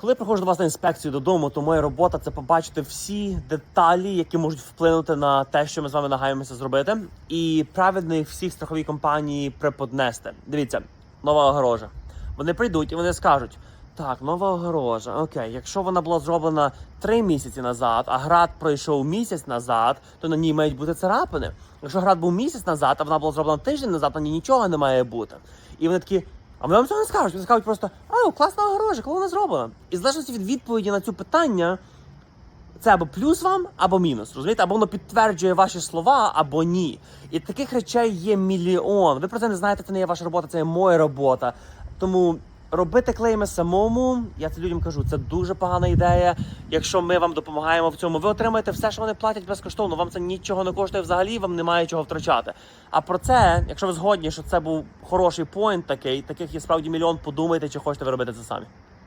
Коли я приходжу до вас на інспекцію додому, то моя робота це побачити всі деталі, які можуть вплинути на те, що ми з вами нагаємося зробити, і правильно їх всіх страховій компанії преподнести. Дивіться, нова огорожа. Вони прийдуть і вони скажуть: так, нова огорожа. Окей, якщо вона була зроблена три місяці назад, а град пройшов місяць назад, то на ній мають бути царапини. Якщо град був місяць назад, а вона була зроблена тиждень назад, на ній нічого не має бути. І вони такі. А вони вам цього не скажуть. Вони скажуть просто, а, класна огорожа, коли вона зроблена. І в залежності від відповіді на цю питання, це або плюс вам, або мінус. Розумієте? Або воно підтверджує ваші слова, або ні. І таких речей є мільйон. Ви про це не знаєте, це не є ваша робота, це є моя робота. Тому робити клейми самому, я це людям кажу, це дуже погана ідея. Якщо ми вам допомагаємо в цьому, ви отримаєте все, що вони платять безкоштовно. Вам це нічого не коштує взагалі, вам немає чого втрачати. А про це, якщо ви згодні, що це був хороший поінт такий, таких є справді мільйон, подумайте, чи хочете ви робити це самі.